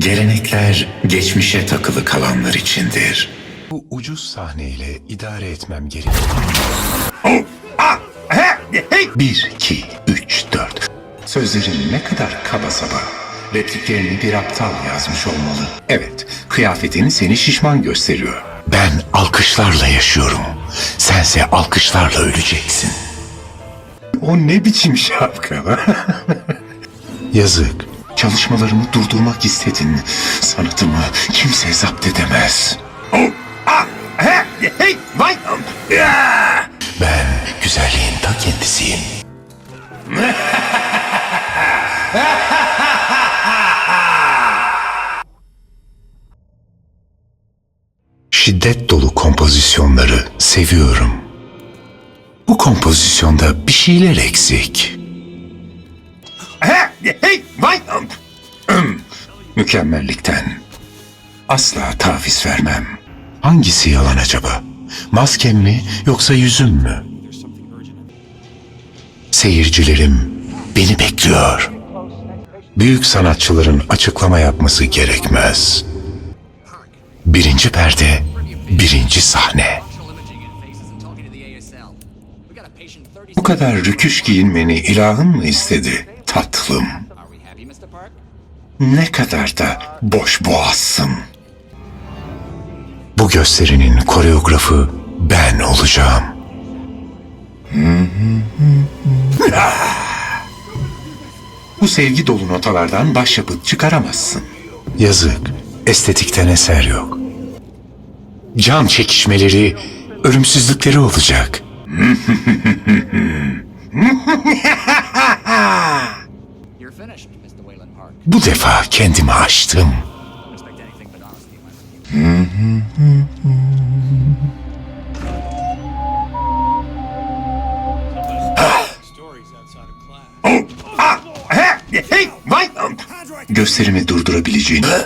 Gelenekler geçmişe takılı kalanlar içindir. Bu ucuz sahneyle idare etmem gerekiyor. Bir, iki, üç, dört. Sözlerin ne kadar kaba saba. Repliklerini bir aptal yazmış olmalı. Evet, kıyafetin seni şişman gösteriyor. Ben alkışlarla yaşıyorum. Sense alkışlarla öleceksin. O ne biçim şapka lan? Yazık. Çalışmalarımı durdurmak istedin. Sanatımı kimse zapt edemez. Ben güzelliğin ta kendisiyim. Şiddet dolu kompozisyonları seviyorum. Bu kompozisyonda bir şeyler eksik. Mükemmellikten asla taviz vermem. Hangisi yalan acaba? Maskem mi yoksa yüzüm mü? Seyircilerim beni bekliyor. Büyük sanatçıların açıklama yapması gerekmez. Birinci perde, birinci sahne. Bu kadar rüküş giyinmeni ilahın mı istedi tatlım? Ne kadar da boş boğazsın. Bu gösterinin koreografı ben olacağım. Bu sevgi dolu notalardan başyapıt çıkaramazsın. Yazık, estetikten eser yok. Can çekişmeleri, ölümsüzlükleri olacak. Bu defa kendimi aştım. My friend. Gösterimi durdurabileceğini...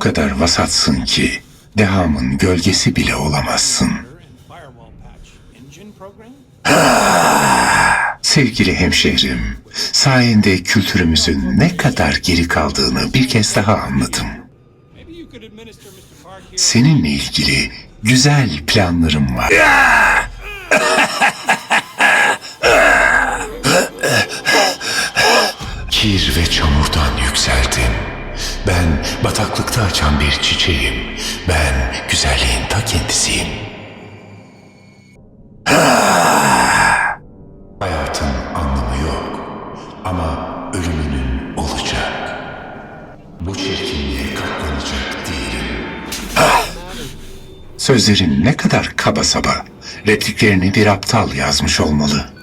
kadar vasatsın ki dehamın gölgesi bile olamazsın. Sevgili hemşehrim, sayende kültürümüzün ne kadar geri kaldığını bir kez daha anladım. Seninle ilgili güzel planlarım var. Kir ve çamurdan yükseldim. Ben bataklıkta açan bir çiçeğim. Ben güzelliğin ta kendisiyim. Hayatın anlamı yok. Ama ölümünün olacak. Bu çirkinliğe katlanacak değilim. Sözlerin ne kadar kaba saba. Repliklerini bir aptal yazmış olmalı.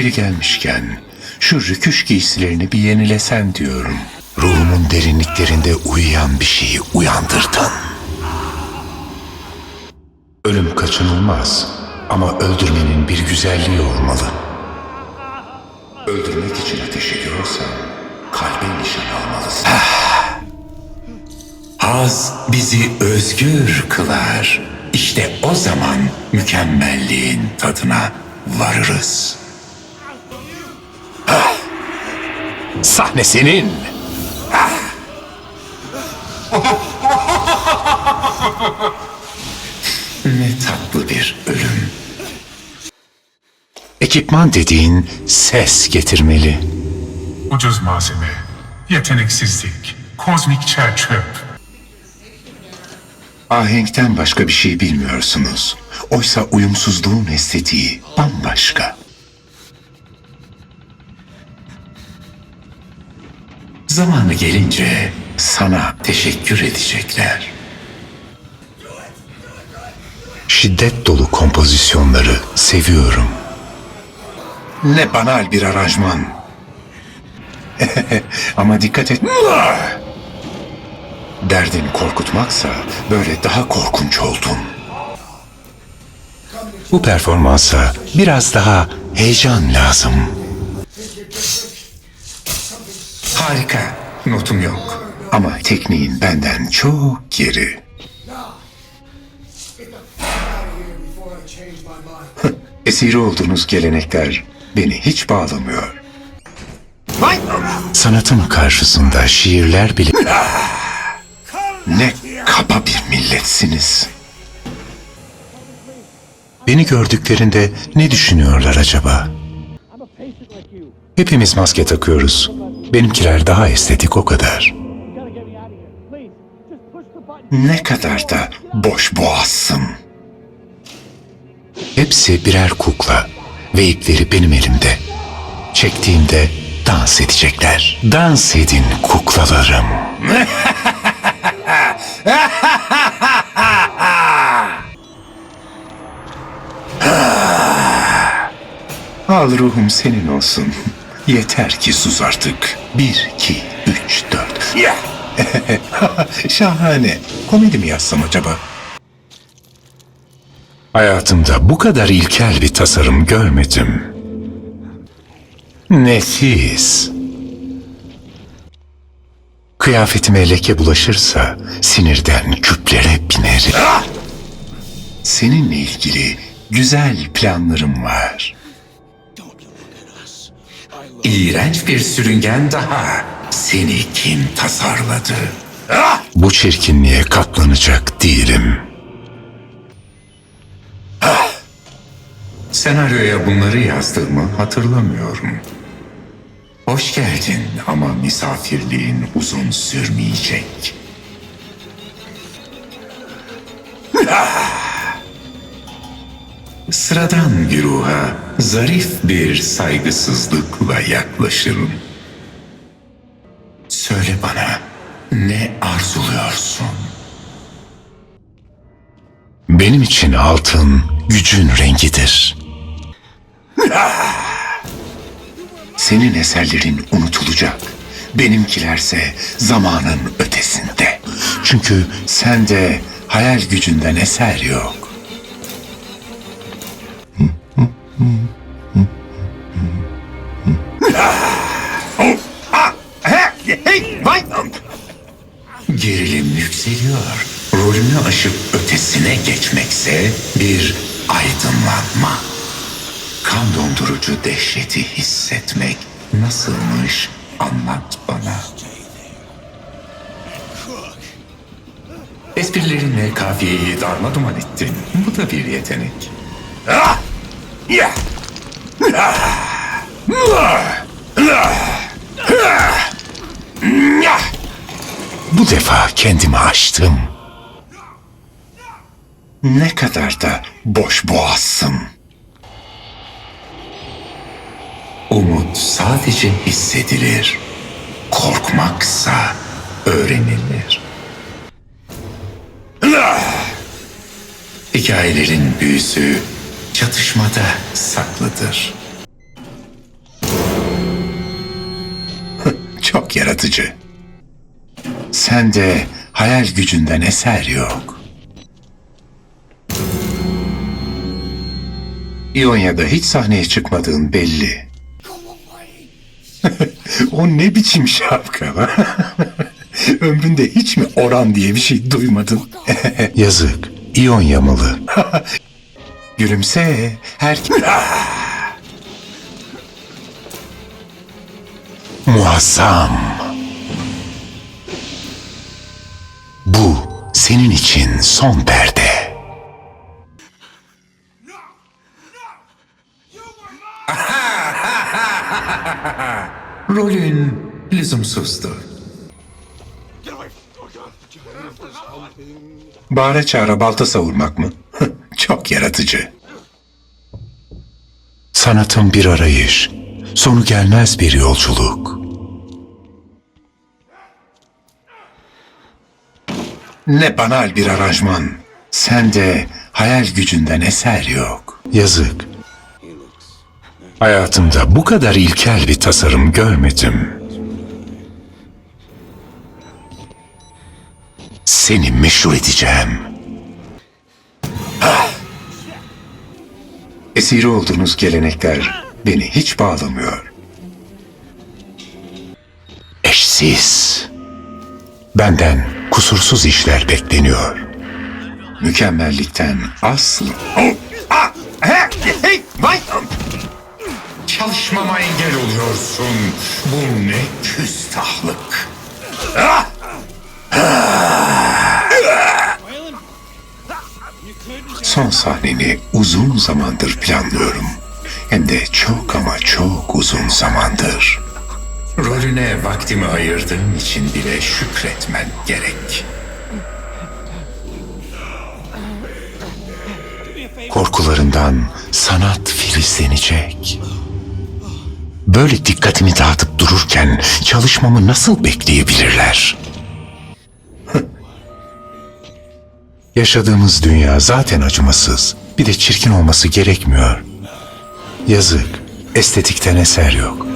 Biri gelmişken şu rüküş giysilerini bir yenilesen diyorum. Ruhumun derinliklerinde uyuyan bir şeyi uyandırdın. Ölüm kaçınılmaz ama öldürmenin bir güzelliği olmalı. Öldürmek için ateş ediyorsan kalbe nişan almalısın. Haz bizi özgür kılar. İşte o zaman mükemmelliğin tadına varırız. Sahne senin. ne tatlı bir ölüm. Ekipman dediğin ses getirmeli. Ucuz malzeme, yeteneksizlik, kozmik çer çöp. Ahenkten başka bir şey bilmiyorsunuz. Oysa uyumsuzluğun estetiği bambaşka. Zamanı gelince sana teşekkür edecekler. Şiddet dolu kompozisyonları seviyorum. Ne banal bir aranjman. Ama dikkat et. Derdin korkutmaksa böyle daha korkunç oldun. Bu performansa biraz daha heyecan lazım. Harika. Notum yok. Ama tekniğin benden çok geri. Esiri olduğunuz gelenekler beni hiç bağlamıyor. Sanatım karşısında şiirler bile... ne kaba bir milletsiniz. Beni gördüklerinde ne düşünüyorlar acaba? Hepimiz maske takıyoruz. Benimkiler daha estetik o kadar. Ne kadar da boş boğazsın. Hepsi birer kukla ve ipleri benim elimde. Çektiğimde dans edecekler. Dans edin kuklalarım. Al ruhum senin olsun. Yeter ki sus artık. Bir, iki, üç, dört. Ya! Şahane. Komedi mi yazsam acaba? Hayatımda bu kadar ilkel bir tasarım görmedim. Nefis. Kıyafetime leke bulaşırsa sinirden küplere binerim. Seninle ilgili güzel planlarım var. İğrenç bir sürüngen daha. Seni kim tasarladı? Bu çirkinliğe katlanacak değilim. Senaryoya bunları yazdığımı hatırlamıyorum. Hoş geldin ama misafirliğin uzun sürmeyecek. Sıradan bir ruha zarif bir saygısızlıkla yaklaşırım. Söyle bana ne arzuluyorsun? Benim için altın gücün rengidir. Senin eserlerin unutulacak. Benimkilerse zamanın ötesinde. Çünkü sende hayal gücünden eser yok. Dehşeti hissetmek nasılmış anlat bana. Esprilerinle kafiyeyi darmaduman ettin. Bu da bir yetenek. Bu defa kendimi aştım. Ne kadar da boş boğazsın. Umut sadece hissedilir. Korkmaksa öğrenilir. Hikayelerin büyüsü çatışmada saklıdır. Çok yaratıcı. Sende hayal gücünden eser yok. İonya'da hiç sahneye çıkmadığın belli. o ne biçim şapka? Ömründe hiç mi oran diye bir şey duymadın? Yazık. İonya malı. Gülümse. Her... Muazzam. Bu senin için son perde. Rolün lüzumsuzdu. Bağıra çağıra balta savurmak mı? Çok yaratıcı. Sanatın bir arayış, sonu gelmez bir yolculuk. Ne banal bir aranjman. Sende hayal gücünden eser yok. Yazık. Hayatımda bu kadar ilkel bir tasarım görmedim. Seni meşhur edeceğim. Ah! Esiri olduğunuz gelenekler beni hiç bağlamıyor. Eşsiz. Benden kusursuz işler bekleniyor. Mükemmellikten asla... Çalışmama engel oluyorsun. Bu ne küstahlık. Couldn't. Son sahneni uzun zamandır planlıyorum. Hem de çok ama çok uzun zamandır. Rolüne vaktimi ayırdığım için bile şükretmen gerek. Korkularından sanat filizlenecek. Böyle dikkatimi dağıtıp dururken çalışmamı nasıl bekleyebilirler? Yaşadığımız dünya zaten acımasız. Bir de çirkin olması gerekmiyor. Yazık. Estetikten eser yok.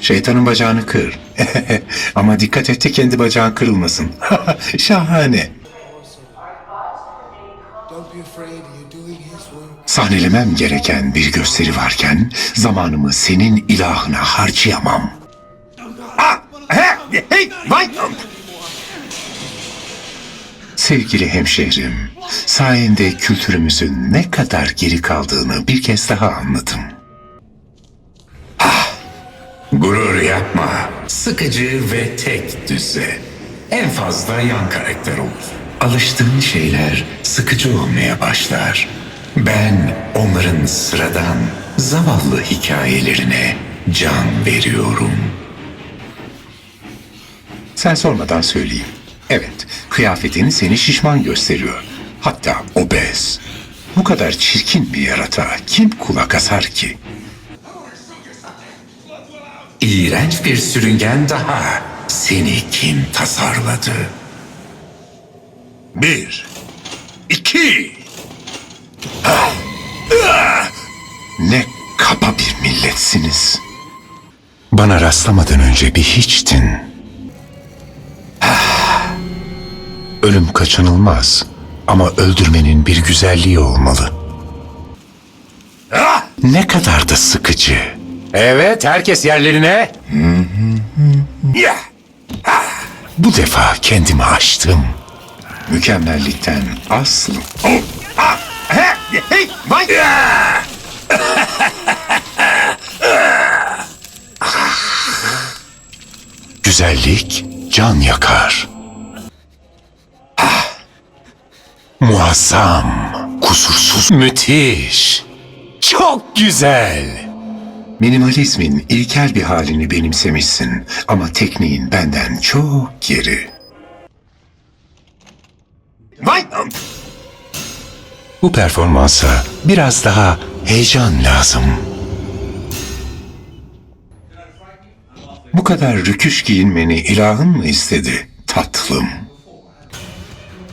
Şeytanın bacağını kır. Ama dikkat et kendi bacağın kırılmasın. Şahane. Sahnelemem gereken bir gösteri varken zamanımı senin ilahına harcayamam. Ah, he, hey, vay! Sevgili hemşehrim, sayende kültürümüzün ne kadar geri kaldığını bir kez daha anladım. Ah, gurur yapma. Sıkıcı ve tek düze. En fazla yan karakter olur. Alıştığın şeyler sıkıcı olmaya başlar. Ben onların sıradan, zavallı hikayelerine can veriyorum. Sen sormadan söyleyeyim. Evet, kıyafetin seni şişman gösteriyor. Hatta obez. Bu kadar çirkin bir yaratığa kim kulak asar ki? İğrenç bir sürüngen daha. Seni kim tasarladı? Bir, iki. Ne kaba bir milletsiniz. Bana rastlamadan önce bir hiçtin. Ölüm kaçınılmaz ama öldürmenin bir güzelliği olmalı. Ne kadar da sıkıcı. Evet, herkes yerlerine. Bu defa kendimi aştım. Mükemmellikten aslı. Oh! Ah! He! Hey! Vay! Güzellik can yakar. Muazzam, kusursuz, müthiş. Çok güzel. Minimalizmin ilkel bir halini benimsemişsin ama tekniğin benden çok geri. Vay! Bu performansa biraz daha heyecan lazım. Bu kadar rüküş giyinmeni ilahın mı istedi tatlım?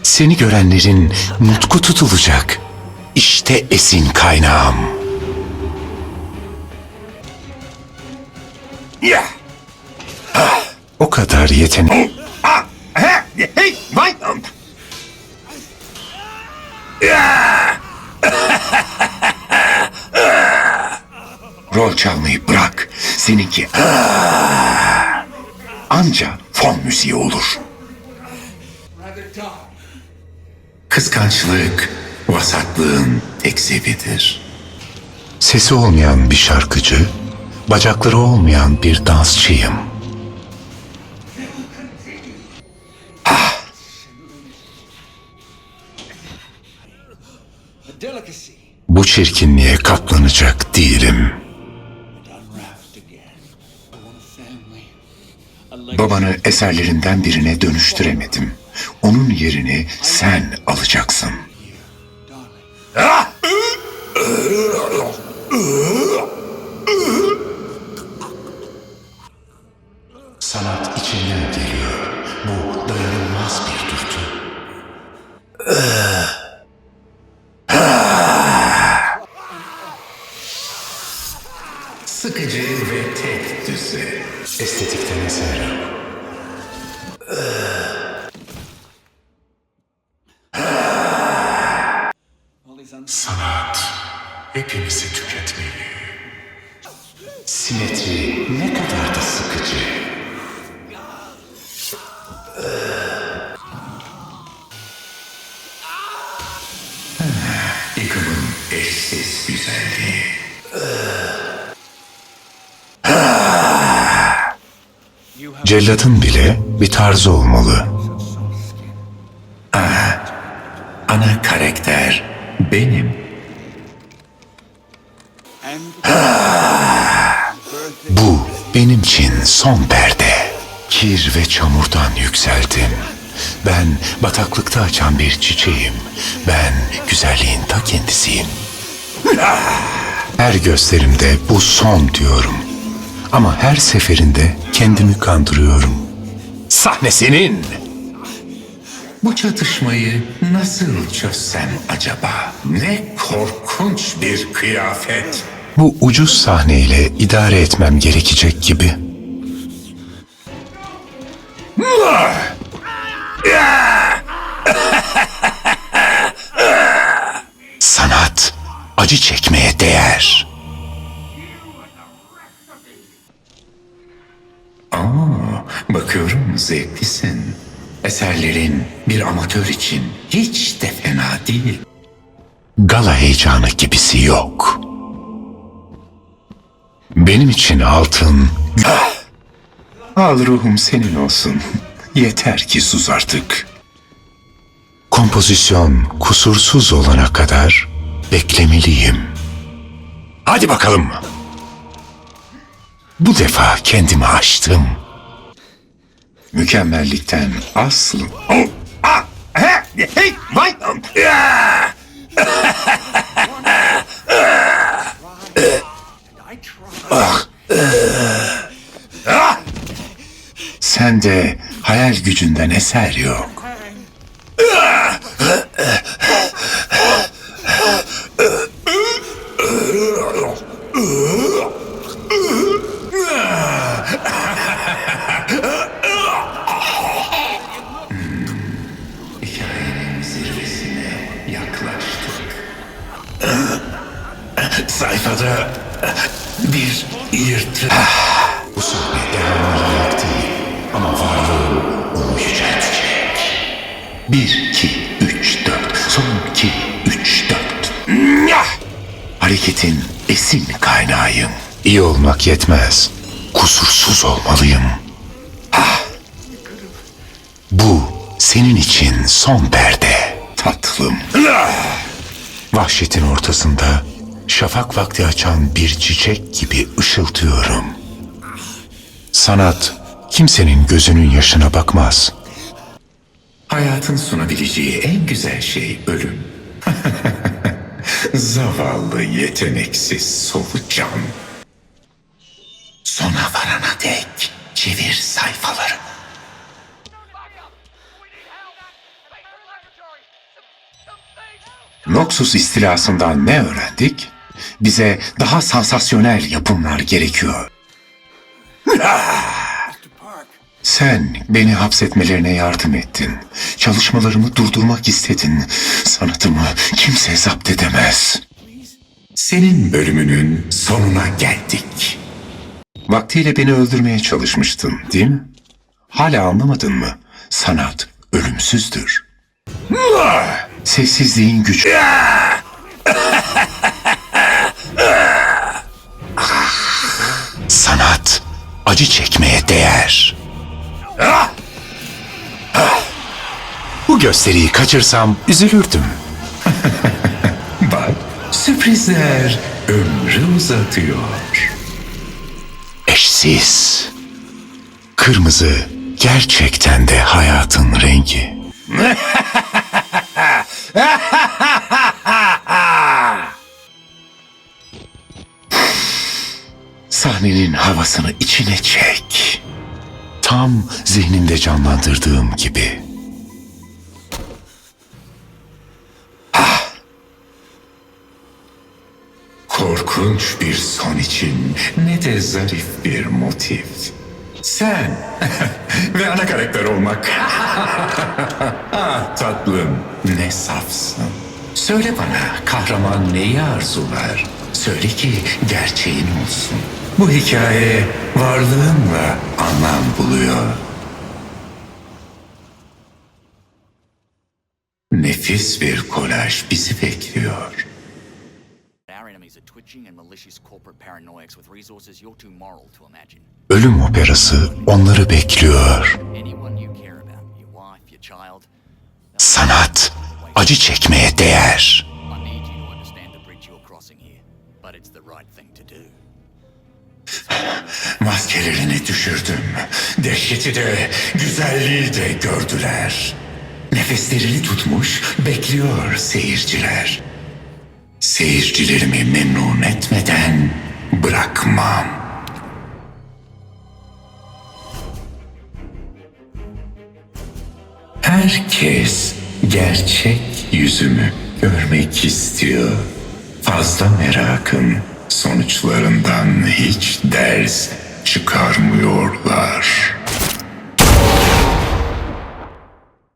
Seni görenlerin nutku tutulacak. İşte esin kaynağım. Ya. Ah, O kadar yetenek. Ah, he, hey, vay. Rol çalmayı bırak. Seninki ah, anca fon müziği olur. Kıskançlık vasatlığın tekzibidir. Sesi olmayan bir şarkıcı, bacakları olmayan bir dansçıyım. Çirkinliğe katlanacak değilim. Babanı eserlerinden birine dönüştüremedim. Onun yerini sen alacaksın. Sanat içinden geliyor. Bu dayanılmaz bir dürtü. Sıkıcı düze. Estetikten eser. Sanat hepimizi tüketmeli. Simetri ne kadar da sıkıcı. Yıkımın eşsiz güzelliği. Celladın bile bir tarzı olmalı. Ana karakter benim. Bu benim için son perde. Kir ve çamurdan yükseldim. Ben bataklıkta açan bir çiçeğim. Ben güzelliğin ta kendisiyim. Her gösterimde bu son diyorum. Ama her seferinde kendimi kandırıyorum. Sahne senin. Bu çatışmayı nasıl çözsem acaba? Ne korkunç bir kıyafet. Bu ucuz sahneyle idare etmem gerekecek gibi. Sanat acı çekmeye değer. Zevklisin. Eserlerin bir amatör için hiç de fena değil. Gala heyecanı gibisi yok. Benim için altın Al ruhum senin olsun. Yeter ki sus artık. kompozisyon kusursuz olana kadar beklemeliyim. Hadi bakalım. Bu defa kendimi aştım. Mükemmellikten asıl... Ah. Sende hayal gücünden eser yok. Yetmez. Kusursuz olmalıyım. Ah! Bu senin için son perde. Tatlım. Vahşetin ortasında şafak vakti açan bir çiçek gibi ışıltıyorum. Sanat kimsenin gözünün yaşına bakmaz. Hayatın sunabileceği en güzel şey ölüm. Zavallı, yeteneksiz solucan. Sona varana dek çevir sayfaları. Noxus istilasından ne öğrendik? Bize daha sansasyonel yapımlar gerekiyor. Sen beni hapsetmelerine yardım ettin. Çalışmalarımı durdurmak istedin. Sanatımı kimse zapt edemez. Senin bölümünün sonuna geldik. Vaktiyle beni öldürmeye çalışmıştın, değil mi? Hala anlamadın mı? Sanat ölümsüzdür. Sessizliğin gücü. Sanat acı çekmeye değer. Bu gösteriyi kaçırsam üzülürdüm. Bak, sürprizler ömrü uzatıyor. Eşsiz. Kırmızı gerçekten de hayatın rengi. Sahnenin havasını içine çek. Tam zihnimde canlandırdığım gibi. Korkunç bir son için ne de zarif bir motif. Sen ve ana karakter olmak. ah tatlım ne safsın. Söyle bana kahraman neyi arzular? Söyle ki gerçeğin olsun. Bu hikaye varlığınla anlam buluyor. Nefis bir kolaj bizi bekliyor. Twitching and malicious corporate paranoics with resources you're too moral to imagine. Ölüm operası onları bekliyor. Anyone you care about, your wife, your child, Sanat acı çekmeye değer. I need you to understand the bridge you're crossing here. But it's the right thing to do. Maskelerini düşürdüm. Dehşeti de, güzelliği de gördüler. Nefeslerini tutmuş, bekliyor seyirciler. Seyircilerimi memnun etmeden bırakmam. Herkes gerçek yüzümü görmek istiyor. Fazla merakım sonuçlarından hiç ders çıkarmıyorlar.